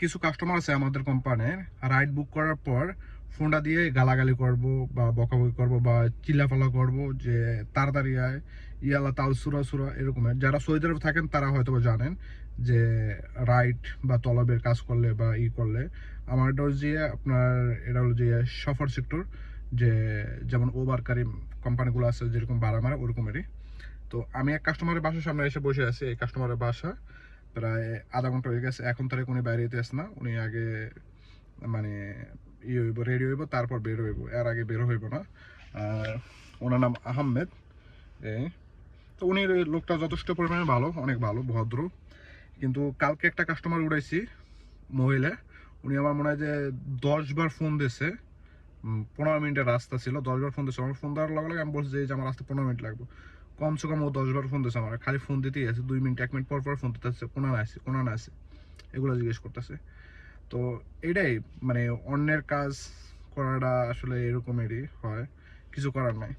কিছু কাস্টমার আছে আমাদের কোম্পানির রাইড বুক করার পর ফোনটা দিয়ে গালাগালি করব বা বকাবকি করব বা চিল্লাফালা করব যে তাড়াতাড়ি আয় ইয়ালা তাল সুরা সুরা এরকমের যারা সৌদি থাকেন তারা হয়তো জানেন যে রাইড বা তলবের কাজ করলে বা ই করলে আমার এটা যে আপনার এটা হলো যে সফর সেক্টর যে যেমন ওবার কারিম কোম্পানিগুলো আছে যেরকম ভাড়া মারা ওরকমেরই। তো আমি এক কাস্টমারের বাসার সামনে এসে বসে আছি, এই কাস্টমারের বাসা। প্রায় আধা ঘণ্টা হয়ে গেছে, এখন তারা উনি বাইরে যেতে না। উনি আগে মানে ই হইব রেডি হইব, তারপর বের হইব। এর আগে বের হইব না। ওনার নাম আহমেদ। এই তো উনি লোকটা যথেষ্ট পরিমাণে ভালো, অনেক ভালো, ভদ্র। কিন্তু কালকে একটা কাস্টমার উড়াইছি, মহিলা। উনি আমার মনে হয় যে দশ বার ফোন দিয়েছে। পনেরো মিনিটের রাস্তা ছিল, দশ বার ফোন দিয়েছে। আমার ফোন দেওয়ার লগে লগে আমি বলছি যে আমার রাস্তা পনেরো মিনিট লাগবে। কমসে কম ও দশ বার ফোন দিয়েছে আমার। খালি ফোন দিতেই আছে, দুই মিনিট, এক মিনিট পর পর ফোন দিতে আছে কোনা না আছে কোনা না আছে, এগুলো জিজ্ঞেস করতেছে। তো এটাই মানে অন্যের কাজ করাটা আসলে এরকমেরই হয়, কিছু করার নাই।